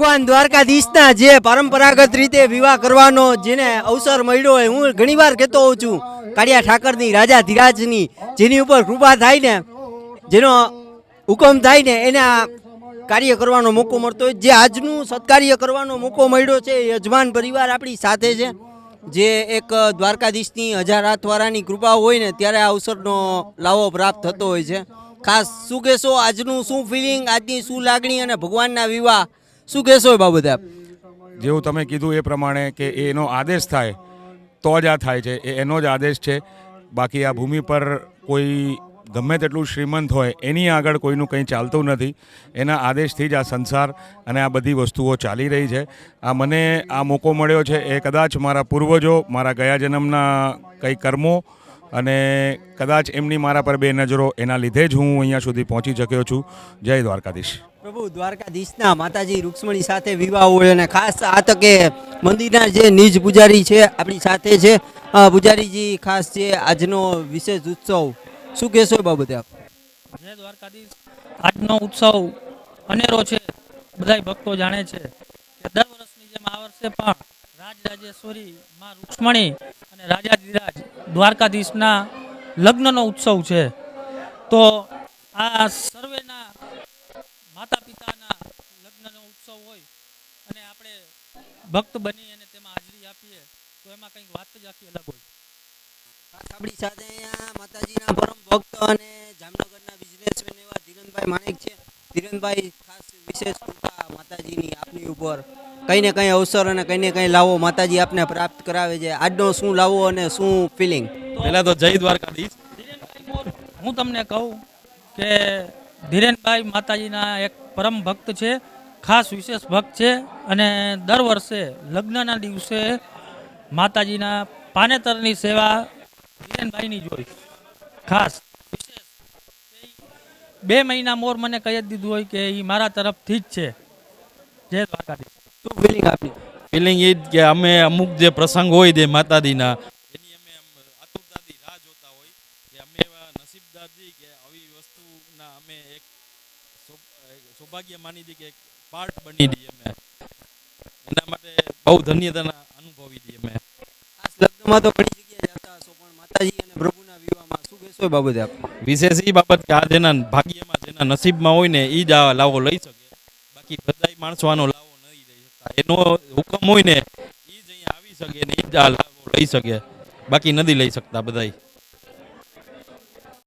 ભગવાન દ્વારકાધીશના જે પરંપરાગત રીતે વિવાહ કરવાનો જેને અવસર મળ્યો હોય, હું ઘણીવાર કહેતો હોઉં છું, કાળિયા ઠાકરની, રાજા ધીરાજની, જેની ઉપર કૃપા થાય ને જેનો હુકમ થાય ને એને કાર્ય કરવાનો મોકો મળતો હોય. જે આજનું સત્કાર્ય કરવાનો મોકો મળ્યો છે યજમાન પરિવાર આપણી સાથે છે. જે એક દ્વારકાધીશની હજાર હાથવાળાની કૃપા હોય ને ત્યારે આ અવસરનો લાવો પ્રાપ્ત થતો હોય છે. ખાસ શું કહેશો? આજનું શું ફિલિંગ આજની શું લાગણી અને ભગવાનના વિવાહ શું કહેશો એ બાબતે આપ? જેવું તમે કીધું એ પ્રમાણે કે એનો આદેશ થાય, તો જ આ થાય છે. એ એનો જ આદેશ છે. બાકી આ ભૂમિ પર કોઈ ગમે તેટલું શ્રીમંત હોય, એની આગળ કોઈનું કંઈ ચાલતું નથી. એના આદેશથી જ આ સંસાર અને આ બધી વસ્તુઓ ચાલી રહી છે. આ મને આ મોકો મળ્યો છે. એ કદાચ મારા પૂર્વજો, મારા ગયા જન્મના કંઈ કર્મો અને કદાચ એમની મારા પર બે નજરો એના લીધે જ હું અહીંયા સુધી પહોંચી શક્યો છું. જય દ્વારકાધીશ. પ્રભુ દ્વારકાધીશના માતાજી રૂક્ષ્મણી સાથે વિવાહ હોય અને ખાસ આ તકે મંદિરના જે નિજ પૂજારી છે આપણી સાથે છે. પૂજારીજી ખાસ છે આજનો વિશેષ ઉત્સવ શું કહેશો એ બાબતે આપ? જય દ્વારકાધીશ. આજનો ઉત્સવ અનેરો છે બધાય ભક્તો જાણે છે કે દર વર્ષની જેમ આ વર્ષે પણ રાજ રાજેશ્વરી માં રૂક્ષ્મણી અને રાજા ધીરાજ દ્વારકાધીશના લગ્નનો ઉત્સવ છે. તો આ સર્વેના માતા પિતાના લગ્નનો ઉત્સવ હોય અને આપણે ભક્ત બની અને તેમાં હાજરી આપીએ, તો એમાં કંઈક વાત જ આખી અલગ હોય. આપણી સાથે અહીંયા માતાજીના પરમ ભક્ત અને જામનગરના બિઝનેસમેન એવા ધીરનભાઈ માણેક છે. ધીરનભાઈ, ખાસ વિશેષ કૃપા માતાજીની આપની ઉપર. કંઈ ને કંઈ અવસર અને કંઈ ને કંઈ લાવો માતાજી આપને પ્રાપ્ત કરાવે છે. આજનો શું લાવો અને શું ફિલિંગ પહેલાં તો જય દ્વારકાધીશ. હું તમને કહું કે ધીરેનભાઈ માતાજીના એક પરમ ભક્ત છે ખાસ વિશેષ ભક્ત છે અને દર વર્ષે લગ્નના દિવસે માતાજીના પાનેતરની સેવા ધીરેનભાઈની જોઈ ખાસ બે મહિના મોર મને કહી જ દીધું હોય કે એ મારા તરફથી જ છે. જય દ્વારકાધીશ. શું ફિલિંગ આપની? ફિલિંગ એ જ કે અમે અમુક જે પ્રસંગ હોય તે માતાજીના એની અમે આતુરતાથી રાહ જોતા હોય કે અમે એવા નસીબદાર છીએ કે આવી વસ્તુના અમે એક સૌભાગ્ય માની દઈએ કે એક પાર્ટ બની દઈએ અમે. એના માટે બહુ ધન્યતાના અનુભવી દઈએ અમે. ખાસ લગ્નમાં તો ઘણી જગ્યાએ જતા હશો પણ માતાજી અને પ્રભુના વિવાહમાં શું કહેશો એ બાબતે આપ? વિશેષ એ બાબત કે આ જેના ભાગ્યમાં જેના નસીબમાં હોય ને એ જ આ લાવો લઈ શકે. બાકી બધા માણસો આનો શકતા એનો હુકમ હોય ને એ જ અહીંયા આવી શકે ને એ જ આ લાભો લઈ શકે. બાકી નથી લઈ શકતા બધાય.